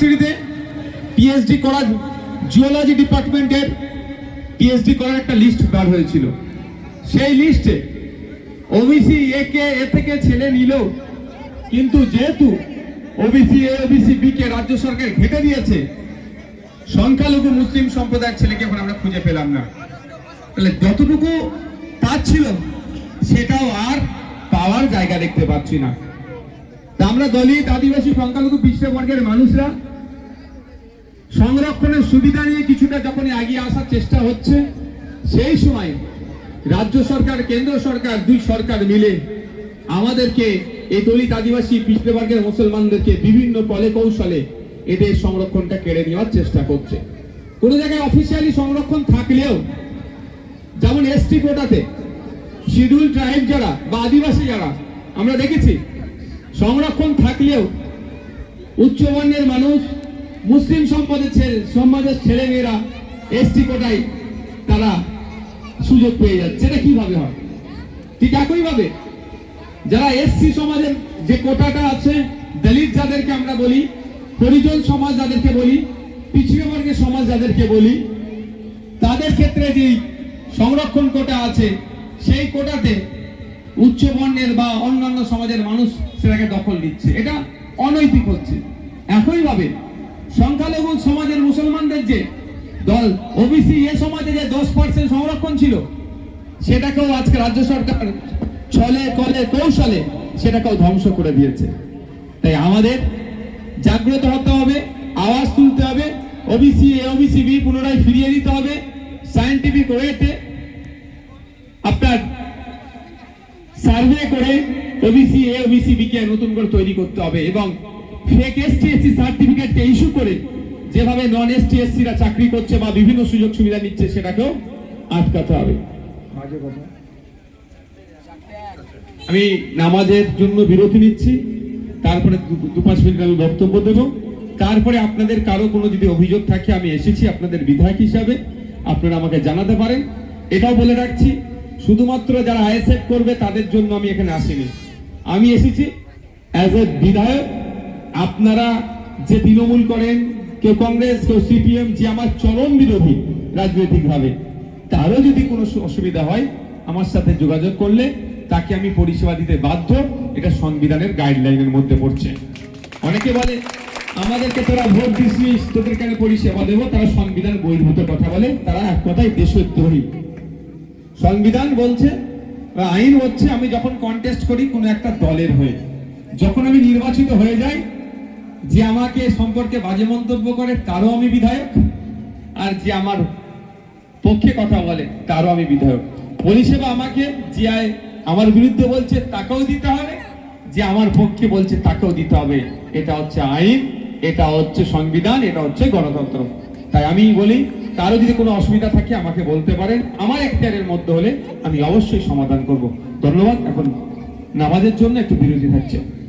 ইউনিভার্সিটিতে পিএইচডি করার জিওলজি ডিপার্টমেন্টের পিএইচডি করার একটা লিস্ট বার হয়েছিল। সেই লিস্টে ওবিসি এ কে এ থেকে ছেলে নিল কিন্তু যেহেতু ওবিসি এ ওবিসি বি কে রাজ্য সরকার ঘেটে দিয়েছে, সংখ্যালঘু মুসলিম সম্প্রদায়ের ছেলেকে এখন আমরা খুঁজে পেলাম না। তাহলে যতটুকু তার ছিল, সেটাও আর পাওয়ার জায়গা দেখতে পাচ্ছি না। তা আমরা দলিত, আদিবাসী, সংখ্যালঘু পিছিয়ে মানুষরা সংরক্ষণের সুবিধা নিয়ে কিছুটা যখন এগিয়ে আসার চেষ্টা হচ্ছে, সেই সময় রাজ্য সরকার, কেন্দ্র সরকার, দুই সরকার মিলে আমাদেরকে এই দলিত আদিবাসী পিছিয়ে বর্গের মুসলমানদেরকে বিভিন্ন কলে কৌশলে এদের সংরক্ষণটা কেড়ে নেওয়ার চেষ্টা করছে। কোনো জায়গায় অফিসিয়ালি সংরক্ষণ থাকলেও, যেমন এসটি কোটাতে শিডিউল ট্রাইব যারা বা আদিবাসী যারা, আমরা দেখেছি, সংরক্ষণ থাকলেও উচ্চবর্ণের মানুষ মুসলিম সম্পদের ছেলে সমাজের ছেলে মেয়েরা এসটি কোটায় তারা সুযোগ পেয়ে যাচ্ছে। এটা কীভাবে হয়? ঠিক একইভাবে যারা এসসি সমাজের যে কোটাটা আছে, দলিত যাদেরকে আমরা বলি, পরিজন সমাজ যাদেরকে বলি, পিছিয়ে বর্গের সমাজ যাদেরকে বলি, তাদের ক্ষেত্রে যে সংরক্ষণ কোটা আছে, সেই কোটাতে উচ্চ বর্ণের বা অন্যান্য সমাজের মানুষ সেটাকে দখল দিচ্ছে এটা অনৈতিক হচ্ছে। একইভাবে সংখ্যালঘু সমাজের মুসলমানদের যে দল ওবিসি এ সমাজে যে দশ পার্সেন্ট সংরক্ষণ ছিল, সেটাকেও আজকে রাজ্য সরকার ছলে কলে কৌশলে সেটাকেও ধ্বংস করে দিয়েছে। তাই আমাদের জাগ্রত হতে হবে, আওয়াজ তুলতে হবে ওবিসি এ ওবিসি বি পুনরায় ফিরিয়ে দিতে হবে সায়েন্টিফিক ওয়েতে আপনার সার্ভে করে ওবিসি এ ওবিসি বি কে নতুন করে তৈরি করতে হবে এবং ফেক এসটি এসসি সার্টিফিকেটকে ইস্যু করে যেভাবে নন এসটি এসসিরা চাকরি করছে বা বিভিন্ন সুযোগ সুবিধা নিচ্ছে সেটাকেও আটকাতে হবে। আমি নামাজের জন্য বিরতি নিচ্ছি তারপরে দু পাঁচ মিনিট আমি বক্তব্য দেব। তারপরে আপনাদের কারও কোনো যদি অভিযোগ থাকে আমি এসেছি আপনাদের বিধায়ক হিসাবে আপনারা আমাকে জানাতে পারেন। এটাও বলে রাখছি শুধুমাত্র যারা আইএসএফ করবে তাদের জন্য আমি এখানে আসিনি। আমি এসেছি অ্যাজ এ বিধায়ক আপনারা যে তৃণমূল করেন, কেউ কংগ্রেস, কেউ সিপিএম, যে আমার চরম বিরোধী রাজনৈতিকভাবে, তারও যদি কোনো অসুবিধা হয়, আমার সাথে যোগাযোগ করলে তাকে আমি পরিষেবা দিতে বাধ্য। এটা সংবিধানের গাইডলাইনের মধ্যে পড়ছে। অনেকে বলে, আমাদেরকে তোরা ভোট দিসনিস, তোদের কেন পরিষেবা দেবো? তারা সংবিধান বহির্ভূত কথা বলে, তারা এক কথায় দেশদ্রোহী। সংবিধান বলছে আইন হচ্ছে, আমি যখন কন্টেস্ট করি, কোনো একটা দলের হয়ে, যখন আমি নির্বাচিত হয়ে যাই যে আমাকে সম্পর্কে বাজে মন্তব্য করে, তারও আমি বিধায়ক। আর যে আমার পক্ষে কথা বলে, তারও আমি বিধায়ক। পরিষেবা আমাকে যে আমার বিরুদ্ধে বলছে, তাকেও দিতে হবে। যে আমার পক্ষে বলছে, তাকেও দিতে হবে। এটা হচ্ছে আইন, এটা হচ্ছে সংবিধান, এটা হচ্ছে গণতন্ত্র। তাই আমি বলি, কারও যদি কোনো অসুবিধা থাকে, আমাকে বলতে পারেন। আমার এখতিয়ারের মধ্যে হলে আমি অবশ্যই সমাধান করব। ধন্যবাদ। এখন নামাজের জন্য একটু বিরতি থাকছে।